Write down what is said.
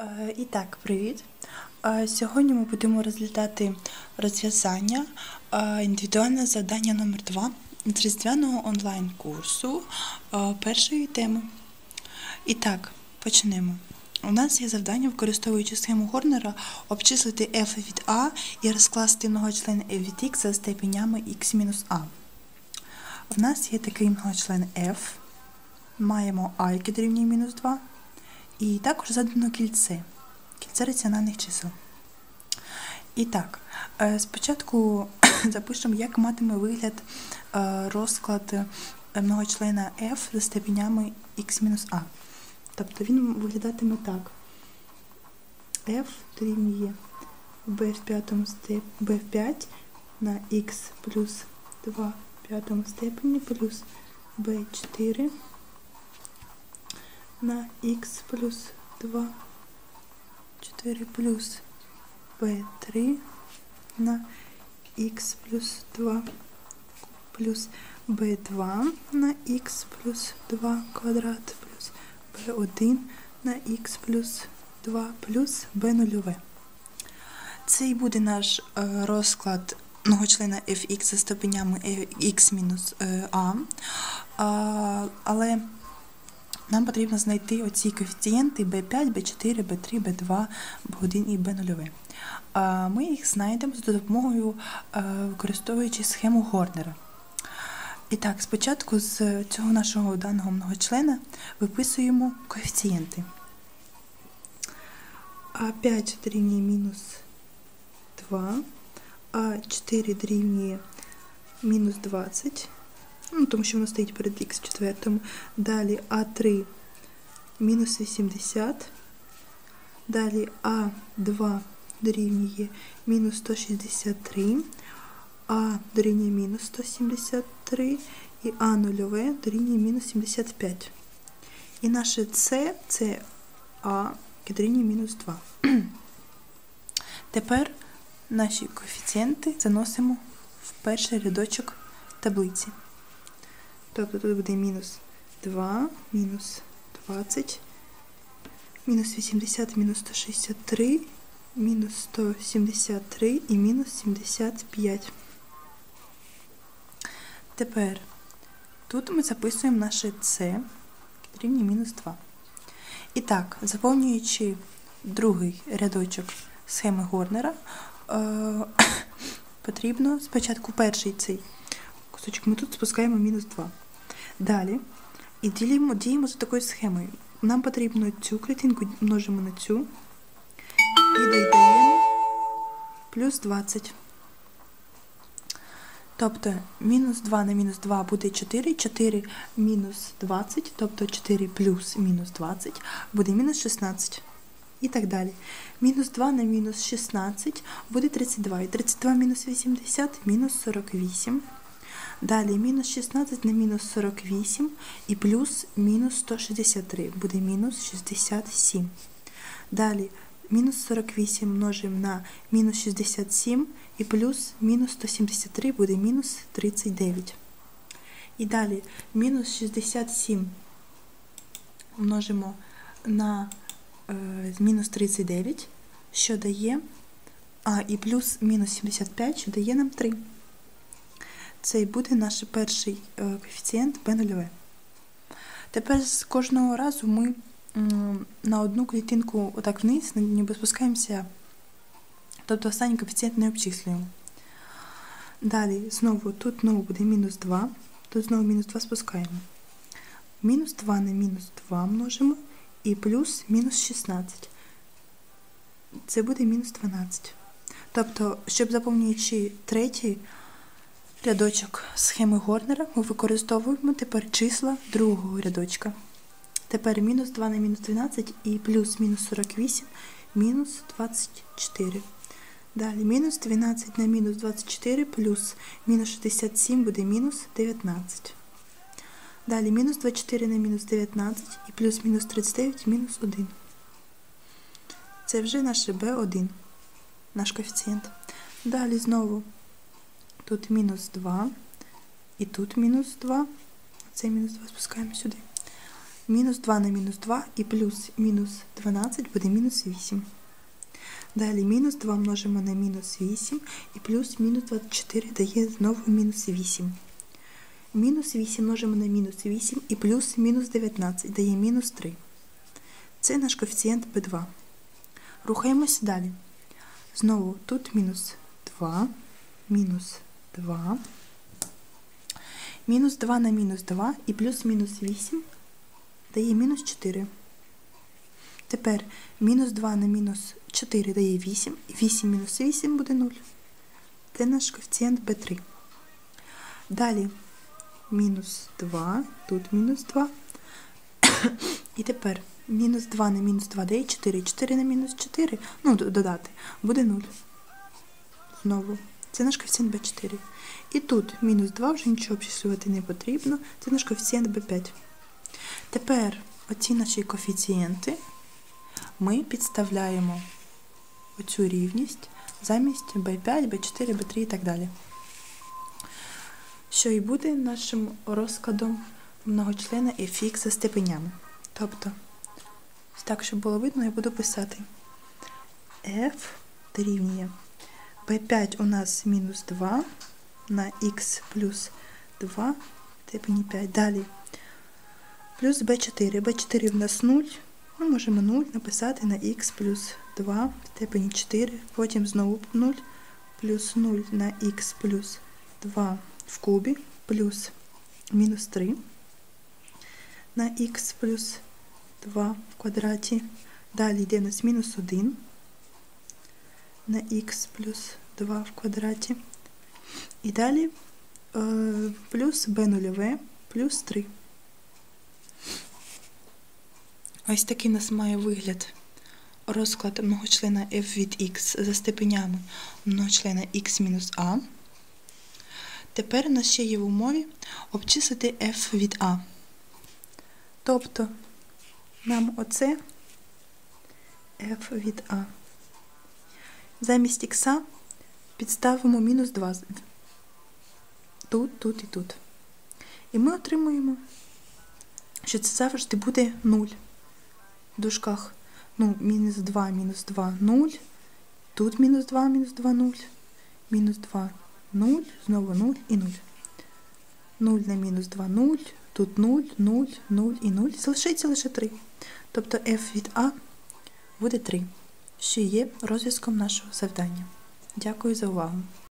Е, І так, привіт. Е, Сьогодні ми будемо розглядати розв'язання е, індивідуальне завдання номер 2 з різдвяного онлайн-курсу першої теми. І так, почнемо. У нас є завдання, використовуючи схему Горнера, обчислити f від a і розкласти многочлен f від x за степенями x-a. В нас є такий многочлен f, маємо a, яке дорівнює мінус 2, і також задано кільце. Кільце раціональних чисел. І так, е, спочатку запишемо, як матиме вигляд е, розклад е, многочлена f за степенями x-a. Тобто він виглядатиме так. f дорівнює b в п'ятому степ... b в 5 на x плюс 2 в п'ятому степені плюс b4 на x плюс 2, 4 плюс b3 на x плюс 2 плюс b2 на x плюс 2 квадрат плюс b1 на x плюс 2 плюс b нульове. Це і буде наш е, розклад многочлена fx за степенями x мінус е. А, але нам потрібно знайти оці коефіцієнти b5, b4, b3, b2, b1 і b0. Ми їх знайдемо за допомогою використовуючи схему Горнера. І так, спочатку з цього нашого даного многочлена виписуємо коефіцієнти. А5 дорівнює мінус 2, А4 дорівнює мінус 20 ну, тому що воно стоїть перед х четвертому. Далі А3 мінус 80. Далі А2 дорівнює мінус 163, А дорівнює мінус 173 і А0 дорівнює мінус 75. І наше С це А, дорівнює мінус 2. Тепер наші коефіцієнти заносимо в перший рядочок таблиці. Тобто тут буде мінус 2, мінус 20, мінус 80, мінус 163, мінус 173 і мінус 75. Тепер тут ми записуємо наше С рівні мінус 2. І так, заповнюючи другий рядочок схеми Горнера, е потрібно спочатку перший цей кусочок ми тут спускаємо мінус 2. Далі і ділимо, діємо за такою схемою. Нам потрібно цю клітинку множимо на цю і додаємо плюс 20. Тобто мінус 2 на мінус 2 буде 4, 4 мінус 20, тобто 4 плюс мінус 20 буде мінус 16. І так далі. Мінус 2 на мінус 16 буде 32. І 32 мінус 80 мінус 48. Далі мінус 16 на мінус 48 і плюс мінус 163 буде мінус 67. Далі мінус 48 множимо на мінус 67 і плюс мінус 173 буде мінус 39. І далі мінус 67 множимо на е, мінус 39, що дає, а, і плюс мінус 75, що дає нам 3. Це і буде наш перший коефіцієнт b0. Тепер з кожного разу ми на одну клітинку отак вниз, ніби спускаємося, тобто останній коефіцієнт не обчислюємо. Далі, знову тут знову буде мінус 2, тут знову мінус 2 спускаємо. Мінус 2 на мінус 2 множимо і плюс мінус 16. Це буде мінус 12. Тобто, щоб заповнюючи третій рядочок схеми Горнера ми використовуємо тепер числа другого рядочка. Тепер мінус 2 на мінус 12 і плюс мінус 48 мінус 24. Далі мінус 12 на мінус 24 плюс мінус 67 буде мінус 19. Далі мінус 24 на мінус 19 і плюс мінус 39 мінус 1. Це вже наше b1, наш коефіцієнт. Далі знову тут мінус 2, і тут мінус 2, цей мінус 2 спускаємо сюди. Мінус 2 на мінус 2 і плюс мінус 12 буде мінус 8. Далі мінус 2 множимо на мінус 8 і плюс мінус 24 дає знову мінус 8. Мінус 8 множимо на мінус 8 і плюс мінус 19 дає мінус 3. Це наш коефіцієнт b2. Рухаємося далі. Знову тут мінус 2, мінус 2, мінус 2 на мінус 2 і плюс мінус 8 дає мінус 4. Тепер мінус 2 на мінус 4 дає 8, і 8 мінус 8 буде 0. Це наш коефіцієнт b3. Далі мінус 2, тут мінус 2. І тепер мінус 2 на мінус 2 дає 4. 4 на мінус 4, ну, додати, буде 0. Знову. Це наш коефіцієнт b4. І тут мінус 2 вже нічого обчислювати не потрібно. Це наш коефіцієнт b5. Тепер оці наші коефіцієнти ми підставляємо оцю рівність замість b5, b4, b3 і так далі. Що і буде нашим розкладом многочлена fx за степенями. Тобто, так, щоб було видно, я буду писати f дорівнює b5 у нас мінус 2 на х плюс 2 в степені 5. Далі плюс b4. b4 в нас 0. Ми можемо 0 написати на х плюс 2 в степені 4. Потім знову 0 плюс 0 на х плюс 2 в кубі плюс мінус 3 на х плюс 2 в квадраті. Далі йде у нас мінус 1 на х плюс 2 в квадраті. І далі е, плюс b нульове плюс 3. Ось такий у нас має вигляд розклад многочлена f від x за степенями многочлена x мінус a. Тепер у нас ще є в умові обчислити f від a. Тобто нам оце f від a. Замість х підставимо мінус 2 тут, тут і тут. І ми отримуємо, що це завжди буде 0. В дужках ну, мінус 2, мінус 2, 0. Тут мінус 2, мінус 2, 0. Мінус 2, 0, знову 0 і 0. 0 на мінус 2, 0. Тут 0, 0, 0 і 0. Залишиться лише 3. Тобто f від А буде 3, що є розв'язком нашого завдання. Дякую за увагу.